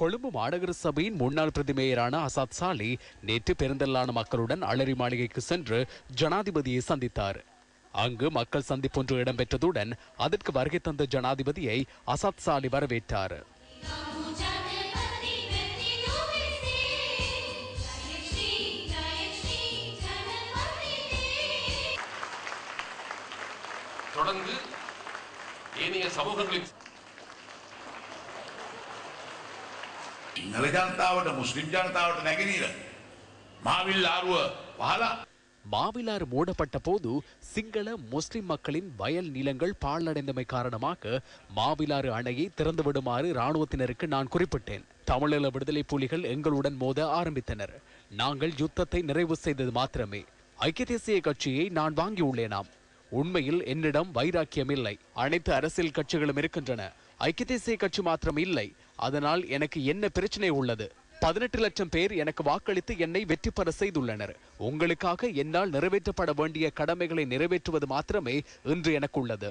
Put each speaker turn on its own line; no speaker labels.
கொழும்பு மாநகர சபையின் முன்னாள் பிரதிமேயரான அசாத் சாலி நேற்று பெருந்தல்லான மக்களுடன் அலரி மாளிகைக்கு சென்று ஜனாதிபதியை சந்தித்தார். அங்கு மக்கள் சந்திப்பொன்று இடம்பெற்றதுடன் அதற்கு வருகை தந்த ஜனாதிபதியை அசாத் சாலி வரவேற்றார்.
தொடர்ந்து ஏனைய சமூகங்களின்
සිංහල ජනතාවට මුස්ලිම් ජනතාවට නැගෙනීර මාවිල් ආරුව පහලා
மாவிலாறு மூடப்பட்ட போது சிங்கள முஸ்லிம் மக்களின் வயல் நிலங்கள் பாழடைந்தமை காரணமாக மாவிலாறு அணையை திறந்து விடுமாறு ராணுவத்தினருக்கு நான் குறிப்பிட்டேன் தமிழீழ விடுதலை புலிகள் எங்களுடன் மோத ஆரம்பித்தனர் நாங்கள் யுத்தத்தை நிறைவு செய்தது மாத்திரமே ஐக்கிய தேசிய கட்சியை நான் வாங்கியுள்ளேனாம் உண்மையில் என்னிடம் வைராக்கியம் இல்லை அனைத்து அரசியல் கட்சிகளும் இருக்கின்றன ஐக்கிய தேசிய கட்சி மாத்திரம் இல்லை அதனால் எனக்கு என்ன பிரச்சனை உள்ளது? பதினெட்டு லட்சம் பேர் எனக்கு வாக்களித்து என்னை வெற்றி பெற செய்துள்ளனர். உங்களுக்காக என்னால் நிறைவேற்றப்பட வேண்டிய கடமைகளை நிறைவேற்றுவது மாத்திரமே இன்று எனக்கு உள்ளது